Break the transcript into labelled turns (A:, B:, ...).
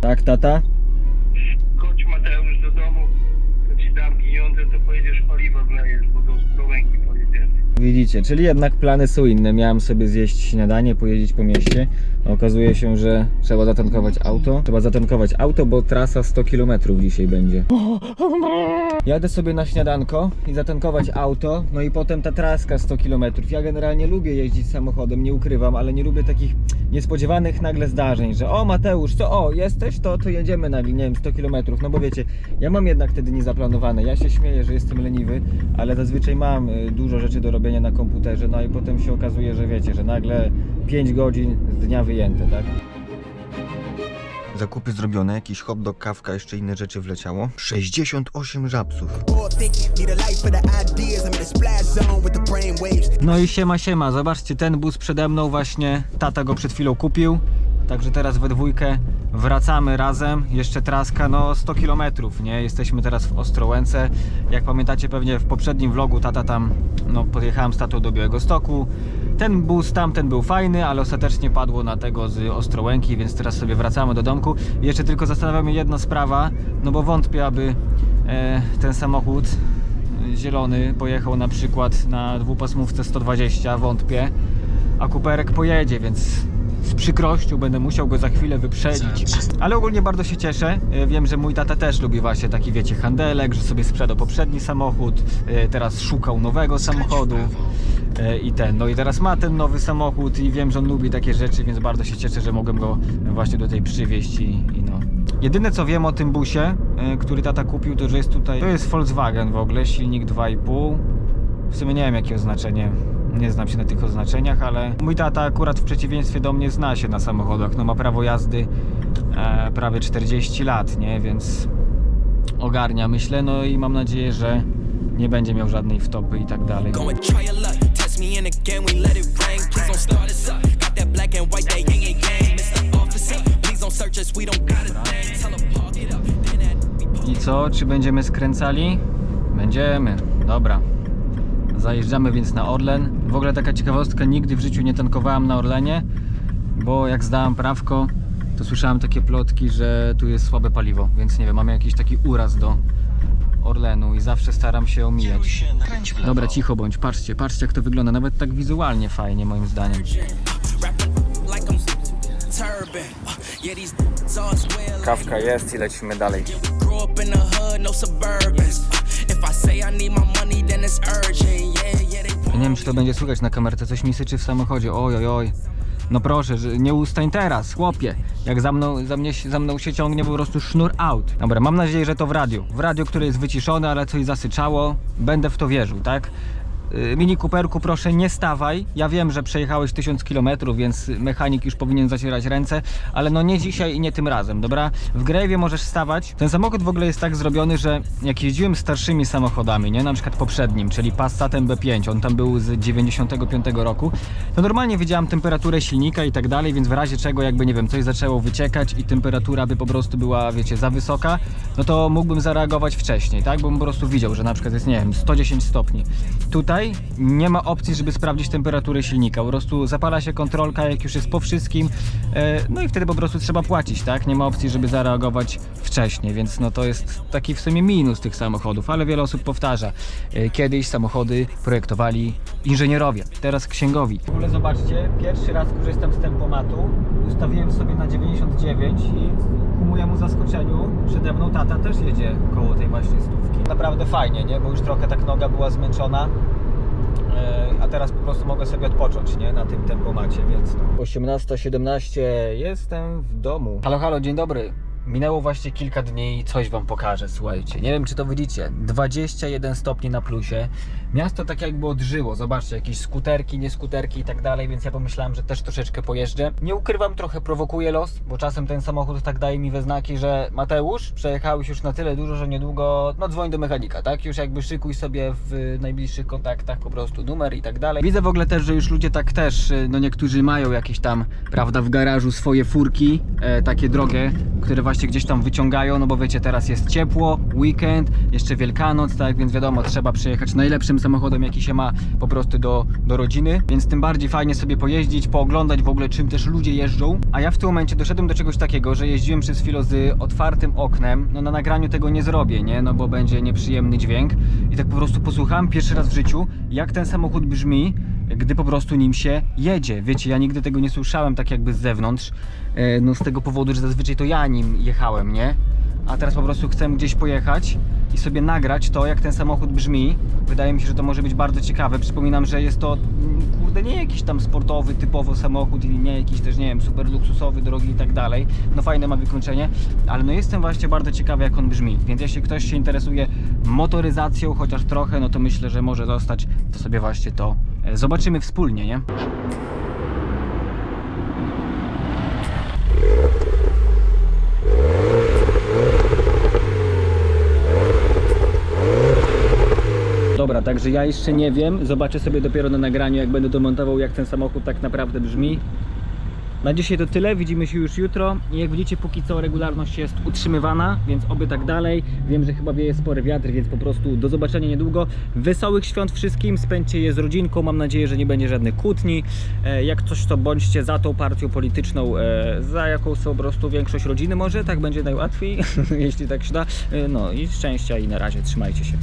A: Tak, tata?
B: Chodź Mateusz do domu, to ci dam pieniądze, to pojedziesz paliwo wlejesz, bo do Ostrołęki pojedziemy.
A: Widzicie, czyli jednak plany są inne. Miałem sobie zjeść śniadanie, pojeździć po mieście. Okazuje się, że trzeba zatankować auto. Trzeba zatankować auto, bo trasa 100 km dzisiaj będzie. Jadę sobie na śniadanko i zatankować auto, no i potem ta traska 100 km. Ja generalnie lubię jeździć samochodem, nie ukrywam, ale nie lubię takich niespodziewanych nagle zdarzeń, że o Mateusz, to o, jesteś, to, to jedziemy nagle, nie wiem, 100 km. No bo wiecie, ja mam jednak wtedy niezaplanowane. Ja się śmieję, że jestem leniwy, ale zazwyczaj mam y, dużo rzeczy do robienia na komputerze, no i potem się okazuje, że wiecie, że nagle 5 godzin z dnia wyjęte, tak? Zakupy zrobione, jakiś hot dog, kawka, jeszcze inne rzeczy wleciało. 68 żabsów. No i siema siema, zobaczcie ten bus przede mną właśnie, tata go przed chwilą kupił. Także teraz we dwójkę wracamy razem, jeszcze traska, no 100 km, nie? Jesteśmy teraz w Ostrołęce. Jak pamiętacie pewnie w poprzednim vlogu tata tam, no podjechałem z tatą do Białego Stoku. Ten bus tamten był fajny, ale ostatecznie padło na tego z Ostrołęki, więc teraz sobie wracamy do domku. Jeszcze tylko zastanawia mnie jedna sprawa, no bo wątpię, aby e, ten samochód zielony pojechał na przykład na dwupasmówce 120, wątpię, a kuperek pojedzie, więc z przykrością będę musiał go za chwilę wyprzedzić. Ale ogólnie bardzo się cieszę. E, Wiem, że mój tata też lubi właśnie taki, wiecie, handelek, że sobie sprzedał poprzedni samochód, e, teraz szukał nowego samochodu e, i ten. No i teraz ma ten nowy samochód i wiem, że on lubi takie rzeczy, więc bardzo się cieszę, że mogłem go właśnie tutaj przywieźć i, i no. Jedyne co wiem o tym busie, który tata kupił, to że jest tutaj. To jest Volkswagen w ogóle, silnik 2,5. W sumie nie wiem jakie oznaczenie. Nie znam się na tych oznaczeniach, ale mój tata akurat w przeciwieństwie do mnie zna się na samochodach. No ma prawo jazdy e, prawie 40 lat, nie? Więc ogarnia myślę, no i mam nadzieję, że nie będzie miał żadnej wtopy i tak dalej. I co? Czy będziemy skręcali? Będziemy. Dobra. Zajeżdżamy więc na Orlen. W ogóle taka ciekawostka, nigdy w życiu nie tankowałem na Orlenie, bo jak zdałem prawko, to słyszałem takie plotki, że tu jest słabe paliwo, więc nie wiem, mamy jakiś taki uraz do Orlenu i zawsze staram się omijać. Dobra, cicho bądź, patrzcie, patrzcie jak to wygląda, nawet tak wizualnie fajnie moim zdaniem. Kawka jest i lecimy dalej. nie wiem, czy to będzie słychać na kamerce, coś mi syczy w samochodzie, oj, oj, oj. No proszę, że nie ustań teraz, chłopie. Jak za mną, za, mnie, za mną się ciągnie po prostu sznur out. Dobra, mam nadzieję, że to w radiu. W radiu, które jest wyciszone, ale coś zasyczało. Będę w to wierzył, tak? Yy, Mini Cooperku, proszę nie stawaj. Ja wiem, że przejechałeś 1000 km, więc mechanik już powinien zacierać ręce, ale no nie dzisiaj i nie tym razem, dobra? W Grave'ie możesz stawać. Ten samochód w ogóle jest tak zrobiony, że jak jeździłem starszymi samochodami, nie? Na przykład poprzednim, czyli Passatem B5, on tam był z 95 roku, to normalnie wiedziałem temperaturę silnika i tak dalej, więc w razie czego jakby, nie wiem, coś zaczęło wyciekać i temperatura by po prostu była, wiecie, za wysoka, no to mógłbym zareagować wcześniej, tak? Bym po prostu widział, że na przykład jest, nie wiem, 110 stopni. Tutaj nie ma opcji, żeby sprawdzić temperaturę silnika. Po prostu zapala się kontrolka, jak już jest po wszystkim, e, no i wtedy po prostu trzeba płacić, tak? Nie ma opcji, żeby zareagować wcześniej, więc no to jest taki w sumie minus tych samochodów, ale wiele osób powtarza. E, Kiedyś samochody projektowali inżynierowie, teraz księgowi. W ogóle zobaczcie, pierwszy raz korzystam z tempomatu, ustawiłem sobie na 99 i ku mojemu zaskoczeniu przede mną tata też jedzie koło tej właśnie stówki. Naprawdę fajnie, nie? Bo już trochę tak noga była zmęczona. Teraz po prostu mogę sobie odpocząć, nie? Na tym tempomacie, więc no. 18.17 jestem w domu. Halo, halo, dzień dobry. Minęło właśnie kilka dni i coś wam pokażę, słuchajcie. Nie wiem, czy to widzicie. 21 stopni na plusie. Miasto tak jakby odżyło. Zobaczcie, jakieś skuterki, nie skuterki i tak dalej, więc ja pomyślałem, że też troszeczkę pojeżdżę. Nie ukrywam, trochę prowokuje los, bo czasem ten samochód tak daje mi we znaki, że Mateusz, przejechałeś już na tyle dużo, że niedługo, no dzwoń do mechanika, tak? Już jakby szykuj sobie w najbliższych kontaktach po prostu numer i tak dalej. Widzę w ogóle też, że już ludzie tak też, no niektórzy mają jakieś tam, prawda, w garażu swoje furki, e, takie drogie, które właśnie gdzieś tam wyciągają, no bo wiecie, teraz jest ciepło, weekend, jeszcze Wielkanoc, tak, więc wiadomo, trzeba przyjechać najlepszym samochodem, jaki się ma po prostu do, do rodziny, więc tym bardziej fajnie sobie pojeździć, pooglądać w ogóle czym też ludzie jeżdżą, a ja w tym momencie doszedłem do czegoś takiego, że jeździłem przez chwilę z otwartym oknem, no na nagraniu tego nie zrobię, nie, no bo będzie nieprzyjemny dźwięk i tak po prostu posłuchałem pierwszy raz w życiu, jak ten samochód brzmi, gdy po prostu nim się jedzie. Wiecie, ja nigdy tego nie słyszałem tak jakby z zewnątrz, no z tego powodu, że zazwyczaj to ja nim jechałem, nie? A teraz po prostu chcę gdzieś pojechać i sobie nagrać to, jak ten samochód brzmi. Wydaje mi się, że to może być bardzo ciekawe. Przypominam, że jest to, mm, kurde, nie jakiś tam sportowy, typowo samochód i nie jakiś też, nie wiem, super luksusowy, drogi i tak dalej. No fajne ma wykończenie, ale no jestem właśnie bardzo ciekawy, jak on brzmi. Więc jeśli ktoś się interesuje motoryzacją, chociaż trochę, no to myślę, że może zostać, to sobie właśnie to e, zobaczymy wspólnie, nie? Dobra, także ja jeszcze nie wiem. Zobaczę sobie dopiero na nagraniu, jak będę domontował, jak ten samochód tak naprawdę brzmi. Na dzisiaj to tyle, widzimy się już jutro jak widzicie póki co regularność jest utrzymywana, więc oby tak dalej. Wiem, że chyba wieje spory wiatr, więc po prostu do zobaczenia niedługo. Wesołych świąt wszystkim, spędźcie je z rodzinką, mam nadzieję, że nie będzie żadnych kłótni. E, Jak coś to bądźcie za tą partią polityczną, e, za jaką są po prostu większość rodziny może, tak będzie najłatwiej, jeśli tak się da. E, No i szczęścia i na razie, trzymajcie się.